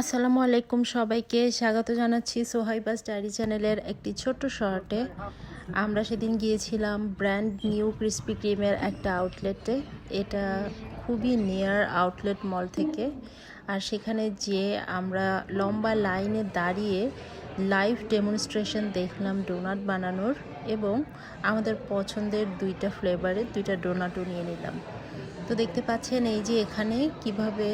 আসসালামু আলাইকুম সবাইকে। স্বাগত জানাচ্ছি সোহাইবাস ডায়েরি চ্যানেলের একটি ছোট্ট শর্টে। আমরা সেদিন গিয়েছিলাম ব্র্যান্ড নিউ ক্রিস্পি ক্রিমের একটা আউটলেটে। এটা খুবই নিয়ার আউটলেট মল থেকে। আর সেখানে যে আমরা লম্বা লাইনে দাঁড়িয়ে লাইভ ডেমনস্ট্রেশন দেখলাম ডোনাট বানানোর এবং আমাদের পছন্দের দুইটা ফ্লেভারের দুইটা ডোনাটও নিয়ে নিলাম। তো দেখতে পাচ্ছেন এই যে এখানে কীভাবে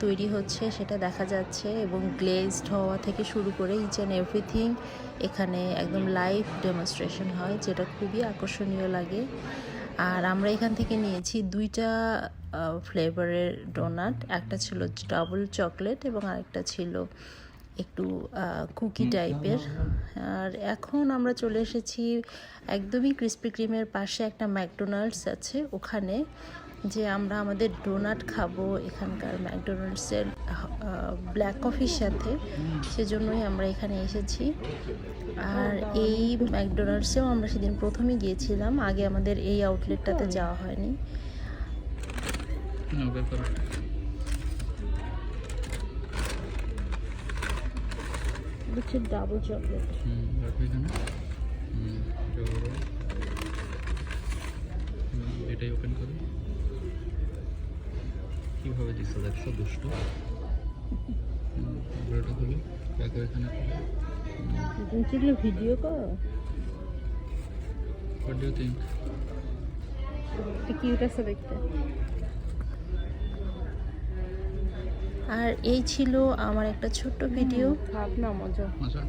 তৈরি হচ্ছে সেটা দেখা যাচ্ছে এবং গ্লেজড হওয়া থেকে শুরু করে ইচ অ্যান্ড এভরিথিং এখানে একদম লাইভ ডেমনস্ট্রেশন হয় যেটা খুবই আকর্ষণীয় লাগে। আর আমরা এখান থেকে নিয়েছি দুইটা ফ্লেভারের ডোনাট একটা ছিল ডাবল চকলেট এবং আরেকটা ছিল একটু কুকি টাইপের আর এখন আমরা চলে এসেছি একদমই ক্রিস্পি ক্রিমের পাশে একটা ম্যাকডোনাল্ডস আছে ওখানে যে আমরা আমাদের ডোনাট খাব এখানকার ম্যাকডোনাল্ডসের ব্ল্যাক কফির সাথে সেজন্যই আমরা এখানে এসেছি। আর এই ম্যাকডোনাল্ডসেও আমরা সেদিন প্রথমে গিয়েছিলাম আগে আমাদের এই আউটলেটটাতে যাওয়া হয়নি। No, হচ্ছে ডাবল চকলেট এটাই ওপেন করো কীভাবে দিচ্ছে দেখছ দুষ্ট। এটা এখানে। ভিডিও করো। কিউট আছে দেখতে। আর এই ছিল আমার একটা ছোট্ট ভিডিও ভাবনা মজা। মজা।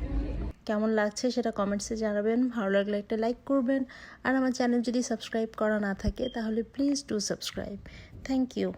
কেমন লাগছে সেটা কমেন্টসে জানাবেন। ভালো লাগলে একটা লাইক করবেন। আর আমার চ্যানেল যদি সাবস্ক্রাইব করা না থাকে তাহলে please do subscribe thank you